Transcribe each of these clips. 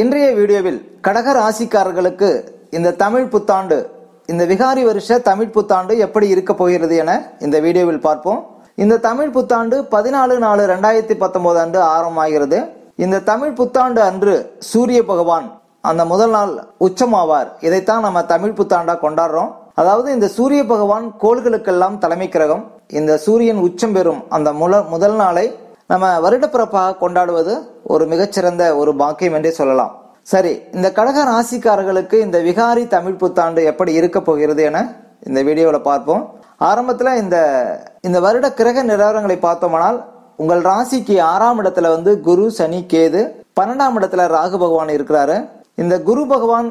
இன்றைய வீடியோவில் கடக ராசிக்காரர்களுக்கு இந்த தமிழ் புத்தாண்டு இந்த விகாரி வருஷ தமிழ் புத்தாண்டு எப்படி இருக்க போகிறது என இந்த வீடியோவில் பார்ப்போம். இந்த தமிழ் புத்தாண்டு பதினாலு நாலு ரெண்டாயிரத்தி பத்தொன்பது அன்று ஆரம்பமாகிறது. இந்த தமிழ் புத்தாண்டு அன்று சூரிய பகவான் அந்த முதல் நாள் உச்சமாவார். இதைத்தான் நம்ம தமிழ் புத்தாண்டா கொண்டாடுறோம். அதாவது இந்த சூரிய பகவான் கோள்களுக்கெல்லாம் தலைமை கிரகம். இந்த சூரியன் உச்சம் பெறும் அந்த முல முதல் நாளை நம்ம வருடப்பிறப்பாக கொண்டாடுவது ஒரு மிகச்சிறந்த ஒரு பாக்கியம் என்றே சொல்லலாம். சரி இந்த கடக ராசிக்காரர்களுக்கு இந்த விகாரி தமிழ் புத்தாண்டு எப்படி இருக்க போகிறது என இந்த வீடியோவில் பார்ப்போம். ஆரம்பத்தில் இந்த இந்த வருட கிரக நிலவரங்களை பார்த்தோமானால் உங்கள் ராசிக்கு ஆறாம் இடத்துல வந்து குரு சனி கேது பன்னெண்டாம் இடத்துல ராகு பகவான் இருக்கிறாரு. இந்த குரு பகவான்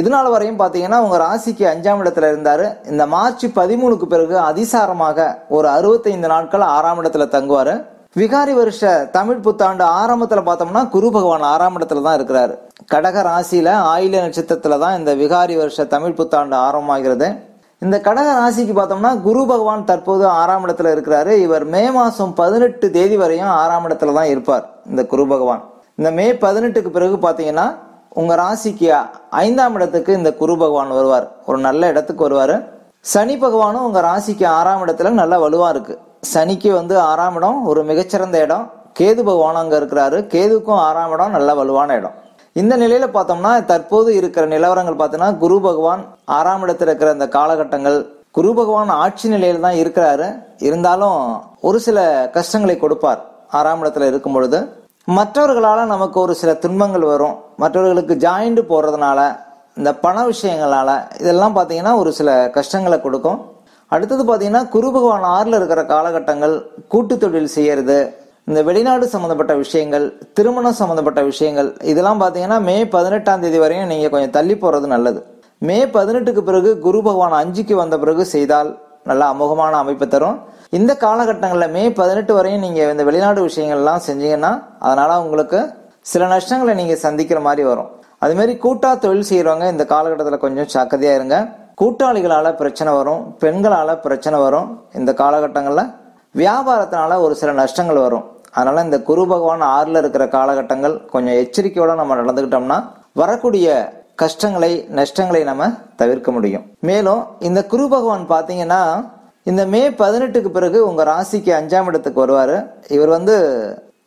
இதனால வரையும் பார்த்தீங்கன்னா உங்கள் ராசிக்கு அஞ்சாம் இடத்துல இருந்தார். இந்த மார்ச் பதிமூணுக்கு பிறகு அதிசாரமாக ஒரு அறுபத்தைந்து நாட்கள் ஆறாம் இடத்துல தங்குவார். விகாரி வருஷ தமிழ் புத்தாண்டு ஆரம்பத்தில் பார்த்தோம்னா குரு பகவான் ஆறாம் இடத்துல தான் இருக்கிறாரு. கடக ராசியில் ஆயில நட்சத்திரத்தில் தான் இந்த விகாரி வருஷ தமிழ் புத்தாண்டு ஆரம்பமாகிறது. இந்த கடக ராசிக்கு பார்த்தோம்னா குரு பகவான் தற்போது ஆறாம் இடத்துல இருக்கிறாரு. இவர் மே மாதம் பதினெட்டு தேதி வரையும் ஆறாம் இடத்துல தான் இருப்பார் இந்த குரு பகவான். இந்த மே பதினெட்டுக்கு பிறகு பார்த்தீங்கன்னா உங்கள் ராசிக்கு ஐந்தாம் இடத்துக்கு இந்த குரு பகவான் வருவார். ஒரு நல்ல இடத்துக்கு வருவார். சனி பகவானும் உங்கள் ராசிக்கு ஆறாம் இடத்துல நல்லா வலுவாக இருக்குது சனிக்கு வந்து ஆறாம் இடம் ஒரு மிகச்சிறந்த இடம். கேது பகவான் அங்கே இருக்கிறாரு. கேதுக்கும் ஆறாம் இடம் நல்ல வலுவான இடம். இந்த நிலையில பார்த்தோம்னா தற்போது இருக்கிற நிலவரங்கள் பார்த்தோம்னா குரு பகவான் ஆறாம் இடத்துல இருக்கிற அந்த காலகட்டங்கள் குரு பகவான் ஆட்சி நிலையில தான் இருக்கிறாரு. இருந்தாலும் ஒரு சில கஷ்டங்களை கொடுப்பார் ஆறாம் இடத்துல இருக்கும் பொழுது மற்றவர்களால நமக்கு ஒரு சில துன்பங்கள் வரும். மற்றவர்களுக்கு ஜாயிண்ட் போடுறதுனால இந்த பண விஷயங்களால இதெல்லாம் பார்த்தீங்கன்னா ஒரு சில கஷ்டங்களை கொடுக்கும். அடுத்தது பார்த்தீங்கன்னா குரு பகவான் ஆறில் இருக்கிற காலகட்டங்கள் கூட்டு தொழில் செய்யறது இந்த வெளிநாடு சம்மந்தப்பட்ட விஷயங்கள் திருமணம் சம்மந்தப்பட்ட விஷயங்கள் இதெல்லாம் பார்த்தீங்கன்னா மே பதினெட்டாம் தேதி வரையும் நீங்கள் கொஞ்சம் தள்ளி போகிறது நல்லது. மே பதினெட்டுக்கு பிறகு குரு பகவான் அஞ்சுக்கு வந்த பிறகு செய்தால் நல்ல அமோகமான அமைப்பு தரும். இந்த காலகட்டங்களில் மே பதினெட்டு வரையும் நீங்கள் இந்த வெளிநாடு விஷயங்கள்லாம் செஞ்சீங்கன்னா அதனால் உங்களுக்கு சில நஷ்டங்களை நீங்கள் சந்திக்கிற மாதிரி வரும். அதுமாரி கூட்டாக தொழில் செய்கிறவங்க இந்த காலகட்டத்தில் கொஞ்சம் சக்கதையாக இருங்க. கூட்டாளிகளால் பிரச்சனை வரும் பெண்களால் பிரச்சனை வரும். இந்த காலகட்டங்களில் வியாபாரத்தினால ஒரு சில நஷ்டங்கள் வரும். அதனால இந்த குரு பகவான் ஆறில் இருக்கிற காலகட்டங்கள் கொஞ்சம் எச்சரிக்கையோட நம்ம நடந்துக்கிட்டோம்னா வரக்கூடிய கஷ்டங்களை நஷ்டங்களை நம்ம தவிர்க்க முடியும். மேலும் இந்த குரு பகவான் பார்த்தீங்கன்னா இந்த மே பதினெட்டுக்கு பிறகு உங்க ராசிக்கு அஞ்சாம் இடத்துக்கு வருவார். இவர் வந்து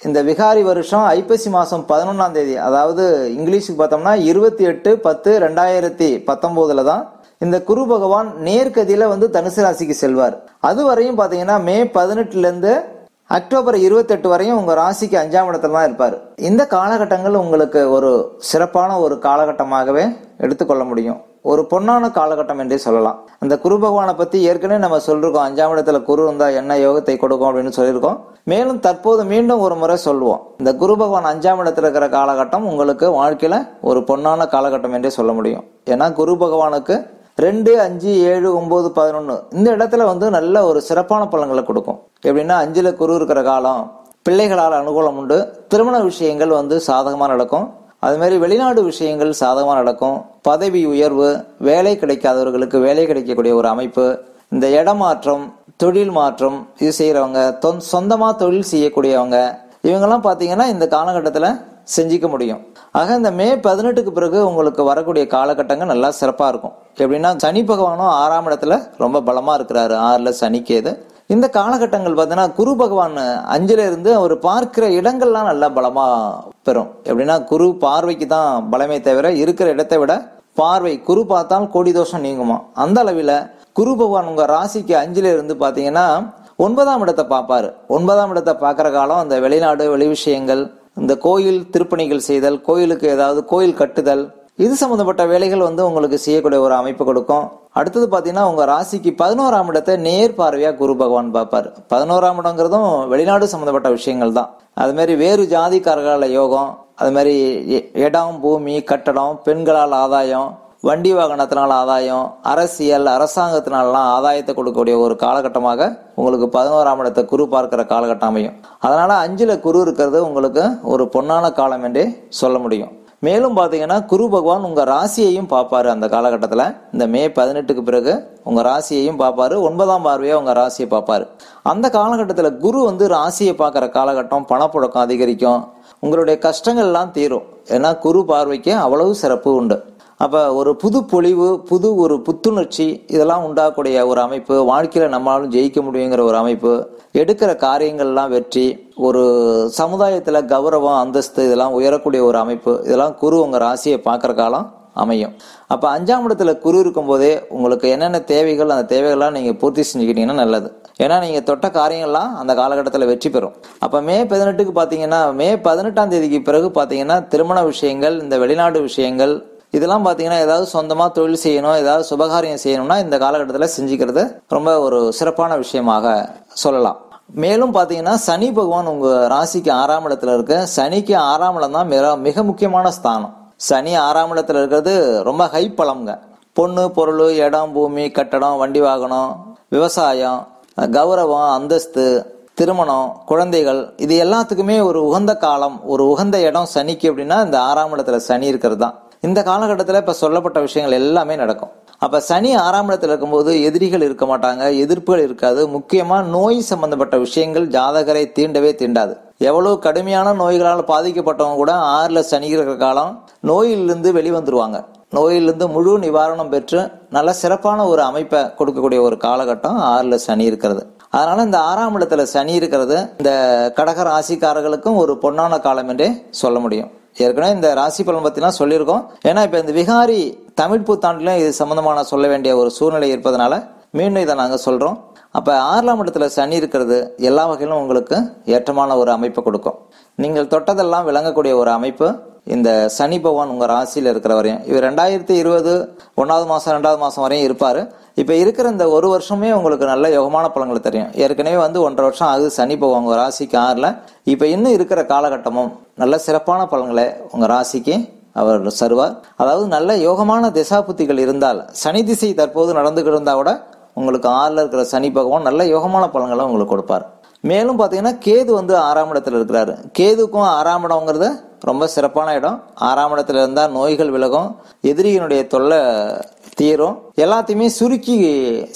இந்த விகாரி வருஷம் ஐப்பசி மாதம் பதினொன்றாம் தேதி அதாவது இங்கிலீஷுக்கு பார்த்தோம்னா இருபத்தி எட்டு பத்து ரெண்டாயிரத்தி பத்தொம்போதில் தான் இந்த குரு பகவான் நேர்கதியில வந்து தனுசு ராசிக்கு செல்வார். அது வரையும் பாத்தீங்கன்னா மே பதினெட்டுல இருந்து அக்டோபர் இருபத்தெட்டு வரையும் உங்க ராசிக்கு அஞ்சாம் இடத்துல தான் இருப்பார். இந்த காலகட்டங்கள் உங்களுக்கு ஒரு சிறப்பான ஒரு காலகட்டமாகவே எடுத்துக்கொள்ள முடியும். ஒரு பொன்னான காலகட்டம் என்றே சொல்லலாம். அந்த குரு பகவானை பத்தி ஏற்கனவே நம்ம சொல்லிருக்கோம். அஞ்சாம் இடத்துல குரு இருந்தா என்ன யோகத்தை கொடுக்கும் அப்படின்னு சொல்லியிருக்கோம். மேலும் தற்போது மீண்டும் ஒரு முறை சொல்லுவோம் இந்த குரு பகவான் அஞ்சாம் இடத்துல இருக்கிற காலகட்டம் உங்களுக்கு வாழ்க்கையில ஒரு பொன்னான காலகட்டம் என்றே சொல்ல முடியும். ஏன்னா குரு பகவானுக்கு ரெண்டு அஞ்சு ஏழு ஒம்பது பதினொன்று இந்த இடத்துல வந்து நல்ல ஒரு சிறப்பான பலன்களை கொடுக்கும். எப்படின்னா அஞ்சில் குரு இருக்கிற காலம் பிள்ளைகளால் அனுகூலம் உண்டு. திருமண விஷயங்கள் வந்து சாதகமாக நடக்கும். அதுமாரி வெளிநாடு விஷயங்கள் சாதகமாக நடக்கும். பதவி உயர்வு வேலை கிடைக்காதவர்களுக்கு வேலை கிடைக்கக்கூடிய ஒரு அமைப்பு. இந்த இடமாற்றம் தொழில் மாற்றம் இது செய்கிறவங்க தொன் சொந்தமாக தொழில் செய்யக்கூடியவங்க இவங்கெல்லாம் பார்த்தீங்கன்னா இந்த காலகட்டத்தில் செஞ்சிக்க முடியும். ஆக இந்த மே பதினெட்டுக்கு பிறகு உங்களுக்கு வரக்கூடிய காலகட்டங்கள் நல்லா சிறப்பாக இருக்கும். எப்படின்னா சனி பகவானும் ஆறாம் இடத்துல ரொம்ப பலமாக இருக்கிறாரு. ஆறில் சனிக்கேது இந்த காலகட்டங்கள் பார்த்தீங்கன்னா குரு பகவான் அஞ்சுல இருந்து அவர் பார்க்கிற இடங்கள்லாம் நல்லா பலமா பெறும். எப்படின்னா குரு பார்வைக்கு தான் பலமே தவிர இருக்கிற இடத்தை விட பார்வை குரு பார்த்தால் கோடி தோஷம் நீங்குமா? அந்த அளவில் குரு பகவான் உங்கள் ராசிக்கு அஞ்சுல இருந்து பார்த்தீங்கன்னா ஒன்பதாம் இடத்தை பார்ப்பாரு. ஒன்பதாம் இடத்தை பார்க்குற காலம் அந்த வெளிநாடு வெளி விஷயங்கள் இந்த கோயில் திருப்பணிகள் செய்தல் கோயிலுக்கு ஏதாவது கோயில் கட்டுதல் இது சம்பந்தப்பட்ட வேலைகள் வந்து உங்களுக்கு செய்யக்கூடிய ஒரு அமைப்பு கொடுக்கும். அடுத்தது பார்த்தீங்கன்னா உங்கள் ராசிக்கு பதினோராம் இடத்தை நேர் பார்வையாக குரு பகவான் பார்ப்பார். பதினோராம் இடங்கிறதும் வெளிநாடு சம்மந்தப்பட்ட விஷயங்கள் தான். அதுமாரி வேறு ஜாதிக்காரர்களால் யோகம் அது மாதிரி இடம் பூமி கட்டடம் பெண்களால் ஆதாயம் வண்டி வாகனத்தினால் ஆதாயம் அரசியல் அரசாங்கத்தினாலலாம் ஆதாயத்தை கொடுக்கக்கூடிய ஒரு காலகட்டமாக உங்களுக்கு பதினோராம் இடத்தை குரு பார்க்கிற காலகட்டம் அமையும். அதனால் அஞ்சில் குரு இருக்கிறது உங்களுக்கு ஒரு பொன்னான காலம் என்றே சொல்ல முடியும். மேலும் பார்த்தீங்கன்னா குரு பகவான் உங்கள் ராசியையும் பார்ப்பாரு அந்த காலகட்டத்தில். இந்த மே பதினெட்டுக்கு பிறகு உங்கள் ராசியையும் பார்ப்பாரு. ஒன்பதாம் பார்வையாக உங்கள் ராசியை பார்ப்பார். அந்த காலகட்டத்தில் குரு வந்து ராசியை பார்க்குற காலகட்டம் பணப்புழக்கம் அதிகரிக்கும். உங்களுடைய கஷ்டங்கள் எல்லாம் தீரும். ஏன்னா குரு பார்வைக்கு அவ்வளவு சிறப்பு உண்டு. அப்போ ஒரு புது பொலிவு புது ஒரு புத்துணர்ச்சி இதெல்லாம் உண்டாகக்கூடிய ஒரு அமைப்பு வாழ்க்கையில் நம்மளாலும் ஜெயிக்க முடியுங்கிற ஒரு அமைப்பு எடுக்கிற காரியங்கள்லாம் வெற்றி ஒரு சமுதாயத்தில் கௌரவம் அந்தஸ்து இதெல்லாம் உயரக்கூடிய ஒரு அமைப்பு இதெல்லாம் குரு உங்கள் ராசியை பார்க்குற காலம் அமையும். அப்போ அஞ்சாம் இடத்துல குரு இருக்கும்போதே உங்களுக்கு என்னென்ன தேவைகள் அந்த தேவைகள்லாம் நீங்கள் பூர்த்தி செஞ்சுக்கிட்டீங்கன்னா நல்லது. ஏன்னா நீங்கள் தொட்ட காரியங்கள்லாம் அந்த காலகட்டத்தில் வெற்றி பெறும். அப்போ மே பதினெட்டுக்கு பார்த்தீங்கன்னா மே பதினெட்டாம் தேதிக்கு பிறகு பார்த்தீங்கன்னா திருமண விஷயங்கள் இந்த வெளிநாடு விஷயங்கள் இதெல்லாம் பார்த்தீங்கன்னா ஏதாவது சொந்தமாக தொழில் செய்யணும் ஏதாவது சுபகாரியம் செய்யணும்னா இந்த காலகட்டத்தில் செஞ்சுக்கிறது ரொம்ப ஒரு சிறப்பான விஷயமாக சொல்லலாம். மேலும் பார்த்தீங்கன்னா சனி பகவான் உங்கள் ராசிக்கு ஆறாம் இடத்துல இருக்கு. சனிக்கு ஆறாம் இடம் தான் மிக மிக முக்கியமான ஸ்தானம். சனி ஆறாம் இடத்துல இருக்கிறது ரொம்ப ஹை பழம்ங்க பொண்ணு பொருள் இடம் பூமி கட்டடம் வண்டி வாகனம் விவசாயம் கௌரவம் அந்தஸ்து திருமணம் குழந்தைகள் இது எல்லாத்துக்குமே ஒரு உகந்த காலம் ஒரு உகந்த இடம் சனிக்கு அப்படின்னா இந்த ஆறாம் இடத்துல சனி இருக்கிறது தான். இந்த காலகட்டத்தில் இப்போ சொல்லப்பட்ட விஷயங்கள் எல்லாமே நடக்கும். அப்போ சனி ஆறாம் இடத்துல இருக்கும்போது எதிரிகள் இருக்க மாட்டாங்க எதிர்ப்புகள் இருக்காது. முக்கியமாக நோய் சம்பந்தப்பட்ட விஷயங்கள் ஜாதகரை தீண்டவே தீண்டாது. எவ்வளோ கடுமையான நோய்களால் பாதிக்கப்பட்டவங்க கூட ஆறில் சனி இருக்கிற காலம் நோயிலிருந்து வெளிவந்துருவாங்க. நோயிலிருந்து முழு நிவாரணம் பெற்று நல்ல சிறப்பான ஒரு அமைப்பை கொடுக்கக்கூடிய ஒரு காலகட்டம் ஆறில் சனி இருக்கிறது. அதனால இந்த ஆறாம் இடத்துல சனி இருக்கிறது இந்த கடக ராசிக்காரர்களுக்கும் ஒரு பொன்னான காலம் என்றே சொல்ல முடியும். ஏற்கனவே இந்த ராசி பலன் பற்றிலாம் சொல்லியிருக்கோம். ஏன்னா இப்போ இந்த விகாரி தமிழ் புத்தாண்டுலையும் இது சம்மந்தமான சொல்ல வேண்டிய ஒரு சூழ்நிலை இருப்பதனால மீண்டும் இதை நாங்கள் சொல்கிறோம் அப்போ ஆறாம் இடத்துல சனி இருக்கிறது எல்லா வகையிலும் உங்களுக்கு ஏற்றமான ஒரு அமைப்பை கொடுக்கும். நீங்கள் தொட்டதெல்லாம் விளங்கக்கூடிய ஒரு அமைப்பு. இந்த சனி பகவான் உங்கள் ராசியில் இருக்கிற வரையும் இவர் ரெண்டாயிரத்தி இருபது ஒன்றாவது மாதம் ரெண்டாவது மாதம் வரையும் இருப்பார். இப்போ இருக்கிற இந்த ஒரு வருஷமே உங்களுக்கு நல்ல யோகமான பலன்களை தெரியும் ஏற்கனவே வந்து ஒன்றரை வருஷம் ஆகுது சனி பகவான் உங்கள் ராசிக்கு ஆறில். இப்போ இன்னும் இருக்கிற காலகட்டமும் நல்ல சிறப்பான பலன்களை உங்கள் ராசிக்கு அவர் சருவார் அதாவது நல்ல யோகமான திசாபுத்திகள் இருந்தால் சனி திசை தற்போது நடந்துகிட்டு இருந்தால் கூட உங்களுக்கு ஆறில் இருக்கிற சனி பகவான் நல்ல யோகமான பலன்களை உங்களுக்கு கொடுப்பார். மேலும் பார்த்தீங்கன்னா கேது வந்து ஆறாம் இடத்துல இருக்கிறாரு. கேதுக்கும் ஆறாம் இடம்ங்கிறது ரொம்ப சிறப்பான இடம். ஆறாம் இடத்துல இருந்தால் நோய்கள் விலகும். எதிரியினுடைய தொல்லை தீரும். எல்லாத்தையுமே சுருக்கி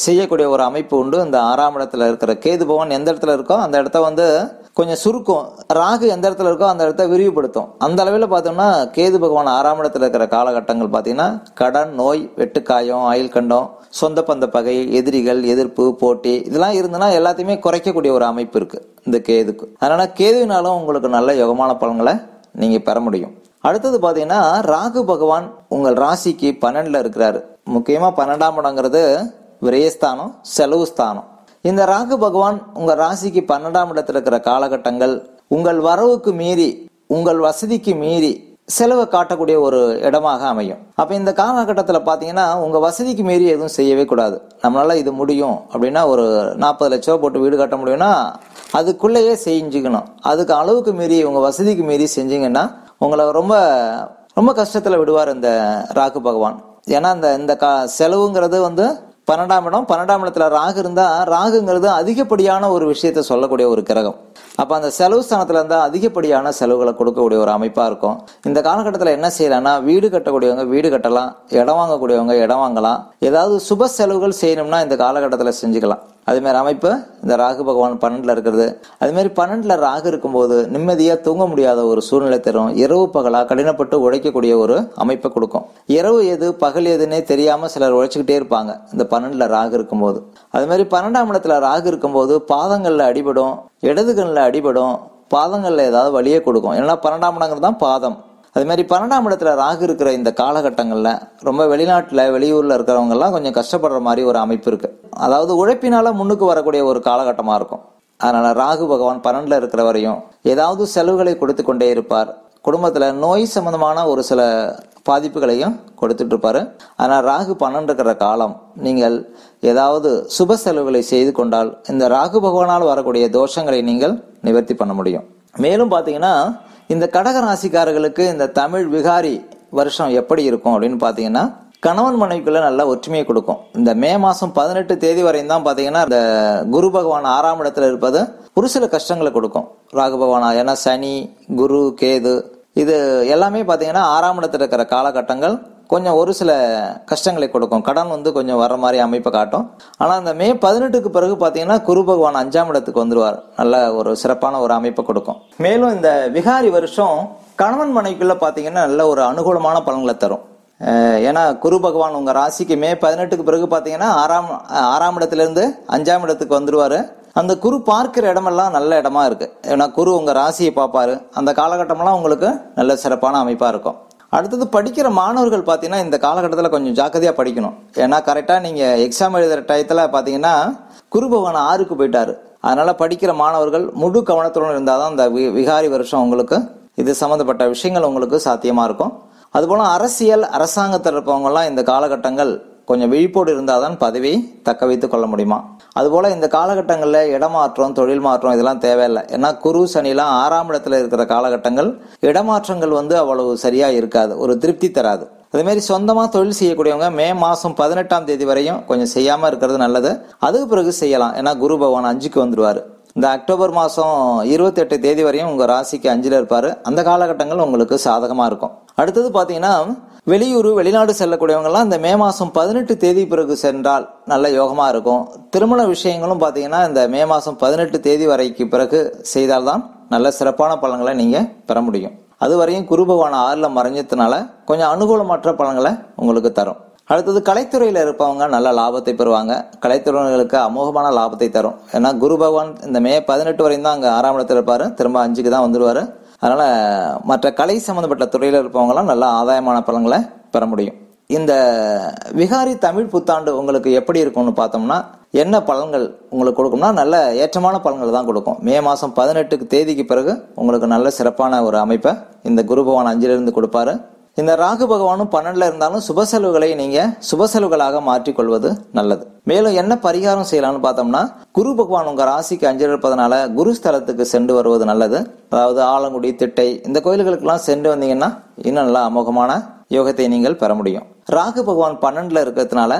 செய்யக்கூடிய ஒரு அமைப்பு உண்டு. இந்த ஆறாம் இடத்துல இருக்கிற கேது பகவான் எந்த இடத்துல இருக்கோ அந்த இடத்த வந்து கொஞ்சம் சுருக்கும். ராகு எந்த இடத்துல இருக்கோ அந்த இடத்த விரிவுபடுத்தும். அந்த அளவில் பார்த்தோம்னா கேது பகவான் ஆறாம் இடத்துல இருக்கிற காலகட்டங்கள் பார்த்தீங்கன்னா கடன் நோய் வெட்டுக்காயம் ஆயுள் கண்டம் சொந்த பந்த பகை எதிரிகள் எதிர்ப்பு போட்டி இதெல்லாம் இருந்ததுன்னா எல்லாத்தையுமே குறைக்கக்கூடிய ஒரு அமைப்பு இருக்கு இந்த கேதுக்கு. அதனால கேதுவினாலும் உங்களுக்கு நல்ல யோகமான பலன்களை நீங்கள் பெற முடியும். அடுத்தது பார்த்தீங்கன்னா ராகு பகவான் உங்கள் ராசிக்கு பன்னெண்டில் இருக்கிறாரு. முக்கியமாக பன்னெண்டாம் இடங்கிறது விரயஸ்தானம் செலவு ஸ்தானம். இந்த ராகு பகவான் உங்கள் ராசிக்கு பன்னெண்டாம் இடத்துல இருக்கிற காலகட்டங்கள் உங்கள் வரவுக்கு மீறி உங்கள் வசதிக்கு மீறி செலவை காட்டக்கூடிய ஒரு இடமாக அமையும். அப்போ இந்த காலகட்டத்தில் பார்த்தீங்கன்னா உங்கள் வசதிக்கு மீறி எதுவும் செய்யவே கூடாது. நம்மளால் இது முடியும் அப்படின்னா ஒரு நாற்பது லட்ச ரூபா போட்டு வீடு கட்ட முடியும்னா அதுக்குள்ளேயே செஞ்சுக்கணும். அதுக்கு அளவுக்கு மீறி உங்கள் வசதிக்கு மீறி செஞ்சீங்கன்னா உங்களை ரொம்ப ரொம்ப கஷ்டத்தில் விடுவார் இந்த ராகு பகவான். ஏன்னா இந்த இந்த கா செலவுங்கிறது வந்து பன்னெண்டாம் இடம் பன்னெண்டாம் இடத்துல ராகு இருந்தால் ராகுங்கிறது அதிகப்படியான ஒரு விஷயத்த சொல்லக்கூடிய ஒரு கிரகம். அப்போ அந்த செலவு ஸ்தானத்தில் இருந்தால் அதிகப்படியான செலவுகளை கொடுக்கக்கூடிய ஒரு அமைப்பாக இருக்கும். இந்த காலகட்டத்தில் என்ன செய்யலாம்னா வீடு கட்டக்கூடியவங்க வீடு கட்டலாம் இடம் வாங்கக்கூடியவங்க இடம் வாங்கலாம். ஏதாவது சுப செலவுகள் செய்யணும்னா இந்த காலகட்டத்தில் செஞ்சுக்கலாம். அதுமாரி அமைப்பு இந்த ராகு பகவான் பன்னெண்டில் இருக்கிறது. அதுமாரி பன்னெண்டில் ராகு இருக்கும்போது நிம்மதியாக தூங்க முடியாத ஒரு சூழ்நிலை தரும். இரவு பகலாக கடினப்பட்டு உழைக்கக்கூடிய ஒரு அமைப்பை கொடுக்கும். இரவு எது பகல் எதுன்னே தெரியாமல் சிலர் உழைச்சிக்கிட்டே இருப்பாங்க. இந்த பன்னெண்டுல ராகு இருக்கும்போது. அது மாதிரி பன்னெண்டாம் இடத்துல ராகு இருக்கும்போது பாதங்கள்ல அடிபடும் இடது கண்ணில் அடிபடும் பாதங்கள்ல ஏதாவது வழியே கொடுக்கும். ஏன்னா பன்னெண்டாம் இடங்கிறது தான் பாதம். அது மாதிரி பன்னெண்டாம் இடத்துல ராகு இருக்கிற இந்த காலகட்டங்களில் ரொம்ப வெளிநாட்டில் வெளியூரில் இருக்கிறவங்கெல்லாம் கொஞ்சம் கஷ்டப்படுற மாதிரி ஒரு அமைப்பு இருக்குது அதாவது உழைப்பினால் முன்னுக்கு வரக்கூடிய ஒரு காலகட்டமாக இருக்கும். அதனால் ராகு பகவான் பன்னெண்டில் இருக்கிற வரையும் ஏதாவது செலவுகளை கொடுத்து கொண்டே இருப்பார். குடும்பத்தில் நோய் சம்பந்தமான ஒரு சில பாதிப்புகளையும் கொடுத்துட்டு இருப்பாரு ஆனால் ராகு பன்னெண்டு இருக்கிற காலம் நீங்கள் ஏதாவது சுப செலவுகளை செய்து கொண்டால் இந்த ராகு பகவானால் வரக்கூடிய தோஷங்களை நீங்கள் நிவர்த்தி பண்ண முடியும். மேலும் பார்த்தீங்கன்னா இந்த கடக ராசிக்காரர்களுக்கு இந்த தமிழ் விகாரி வருஷம் எப்படி இருக்கும் அப்படின்னு பார்த்தீங்கன்னா கணவன் மனைவிக்குள்ள நல்ல ஒற்றுமையை கொடுக்கும். இந்த மே மாசம் பதினெட்டு தேதி வரையும் தான் பாத்தீங்கன்னா இந்த குரு பகவான் ஆறாம் இடத்துல இருப்பது ஒரு சில கஷ்டங்களை கொடுக்கும். ராகு பகவான் ஏன்னா சனி குரு கேது இது எல்லாமே பார்த்தீங்கன்னா ஆறாம் இடத்துல இருக்கிற காலகட்டங்கள் கொஞ்சம் ஒரு சில கஷ்டங்களை கொடுக்கும். கடன் வந்து கொஞ்சம் வர மாதிரி அமைப்பை காட்டும். ஆனால் அந்த மே பதினெட்டுக்கு பிறகு பார்த்தீங்கன்னா குரு பகவான் அஞ்சாம் இடத்துக்கு வந்துடுவார் நல்ல ஒரு சிறப்பான ஒரு அமைப்பை கொடுக்கும். மேலும் இந்த விகாரி வருஷம் கணவன் மனைவிக்குள்ளே பார்த்தீங்கன்னா நல்ல ஒரு அனுகூலமான பலன்களை தரும். ஏன்னா குரு பகவான் உங்கள் ராசிக்கு மே பதினெட்டுக்கு பிறகு பார்த்தீங்கன்னா ஆறாம் ஆறாம் இடத்துலேருந்து அஞ்சாம் இடத்துக்கு வந்துடுவார் அந்த குரு பார்க்கிற இடமெல்லாம் நல்ல இடமா இருக்கு. ஏன்னா குரு உங்க ராசியை பார்ப்பாரு. அந்த காலகட்டமெல்லாம் உங்களுக்கு நல்ல சிறப்பான அமைப்பா இருக்கும். அடுத்தது படிக்கிற மாணவர்கள் பார்த்தீங்கன்னா இந்த காலகட்டத்தில் கொஞ்சம் ஜாக்கிரதையாக படிக்கணும். ஏன்னா கரெக்டாக நீங்கள் எக்ஸாம் எழுதுகிற டயத்தில் பார்த்தீங்கன்னா குரு பகவான் ஆறுக்கு போயிட்டாரு. அதனால் படிக்கிற மாணவர்கள் முழு கவனத்துடன் இருந்தால் தான் இந்த வி- விகாரி வருஷம் உங்களுக்கு இது சம்மந்தப்பட்ட விஷயங்கள் உங்களுக்கு சாத்தியமாக இருக்கும். அதுபோல் அரசியல் அரசாங்கத்தில் இருப்பவங்கலாம் இந்த காலகட்டங்கள் கொஞ்சம் விழிப்போடு இருந்தால் தான் பதவியை தக்க வைத்து கொள்ள முடியுமா? அதுபோல் இந்த காலகட்டங்களில் இடமாற்றம் தொழில் மாற்றம் இதெல்லாம் தேவையில்லை. ஏன்னா குரு சனிலாம் ஆறாம் இடத்துல இருக்கிற காலகட்டங்கள் இடமாற்றங்கள் வந்து அவ்வளவு சரியாக இருக்காது. ஒரு திருப்தி தராது. அதே சொந்தமாக தொழில் செய்யக்கூடியவங்க மே மாதம் பதினெட்டாம் தேதி வரையும் கொஞ்சம் செய்யாமல் இருக்கிறது நல்லது. அதுக்கு பிறகு செய்யலாம். ஏன்னா குரு பகவான் அஞ்சுக்கு வந்துடுவார் இந்த அக்டோபர் மாதம் இருபத்தெட்டு தேதி வரையும் உங்கள் ராசிக்கு அஞ்சில் இருப்பார். அந்த காலகட்டங்கள் உங்களுக்கு சாதகமாக இருக்கும். அடுத்தது பார்த்தீங்கன்னா வெளியூர் வெளிநாடு செல்லக்கூடியவங்கலாம் இந்த மே மாதம் பதினெட்டு தேதி பிறகு சென்றால் நல்ல யோகமாக இருக்கும். திருமண விஷயங்களும் பார்த்தீங்கன்னா இந்த மே மாதம் பதினெட்டு தேதி வரைக்கு பிறகு செய்தால்தான் நல்ல சிறப்பான பலன்களை நீங்கள் பெற முடியும். அது வரையும் குரு பகவான் ஆறில் மறைஞ்சதுனால கொஞ்சம் அனுகூலமற்ற பலன்களை உங்களுக்கு தரும். அடுத்தது கலைத்துறையில் இருப்பவங்க நல்ல லாபத்தை பெறுவாங்க. கலைத்துறையினர்களுக்கு அமோகமான லாபத்தை தரும். ஏன்னா குரு பகவான் இந்த மே பதினெட்டு வரையும் தான் அங்கே ஆறாம் இடத்துல இருப்பார். திரும்ப அஞ்சுக்கு தான் வந்துடுவார் அதனால் மற்ற கலை சம்பந்தப்பட்ட துறையில் இருப்பவங்களாம் நல்ல ஆதாயமான பலன்களை பெற முடியும். இந்த விகாரி தமிழ் புத்தாண்டு உங்களுக்கு எப்படி இருக்கும்னு பார்த்தோம்னா என்ன பலன்கள் உங்களுக்கு கொடுக்கும்னா நல்ல ஏற்றமான பலன்கள் தான் கொடுக்கும். மே மாதம் பதினெட்டுக்கு தேதிக்கு பிறகு உங்களுக்கு நல்ல சிறப்பான ஒரு அமைப்பை இந்த குரு பகவான் அஞ்சிலிருந்து கொடுப்பாரு. இந்த ராகு பகவானும் பன்னெண்டுல இருந்தாலும் சுப செலவுகளை நீங்க சுப செலவுகளாக மாற்றிக்கொள்வது நல்லது. மேலும் என்ன பரிகாரம் செய்யலாம்னு பார்த்தோம்னா குரு பகவான் உங்க ராசிக்கு அஞ்சல் இருப்பதனால குரு ஸ்தலத்துக்கு சென்று வருவது நல்லது. அதாவது ஆலங்குடி திட்டை இந்த கோயில்களுக்கெல்லாம் சென்று வந்தீங்கன்னா இன்னும் நல்லா அமோகமான யோகத்தை நீங்கள் பெற முடியும். ராகு பகவான் பன்னெண்டுல இருக்கிறதுனால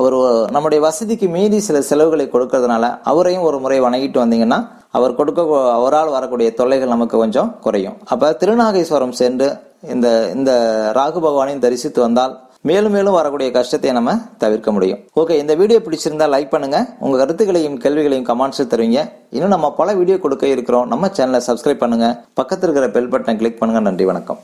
அவர் நம்முடைய வசதிக்கு மீறி சில செலவுகளை கொடுக்கறதுனால அவரையும் ஒரு முறை வணங்கிட்டு வந்தீங்கன்னா அவர் கொடுக்க அவரால் வரக்கூடிய தொல்லைகள் நமக்கு கொஞ்சம் குறையும். அப்போ திருநாகேஸ்வரம் சென்று இந்த இந்த ராகு பகவானையும் தரிசித்து வந்தால் மேலும் மேலும் வரக்கூடிய கஷ்டத்தை நம்ம தவிர்க்க முடியும். ஓகே இந்த வீடியோ பிடிச்சிருந்தா லைக் பண்ணுங்க. உங்க கருத்துக்களையும் கேள்விகளையும் கமெண்ட்ஸ் தருவீங்க. இன்னும் நம்ம பல வீடியோ கொடுக்க இருக்கிறோம். நம்ம சேனலை சப்ஸ்கிரைப் பண்ணுங்க. பக்கத்தில் இருக்கிற பெல் பட்டனை கிளிக் பண்ணுங்க. நன்றி வணக்கம்.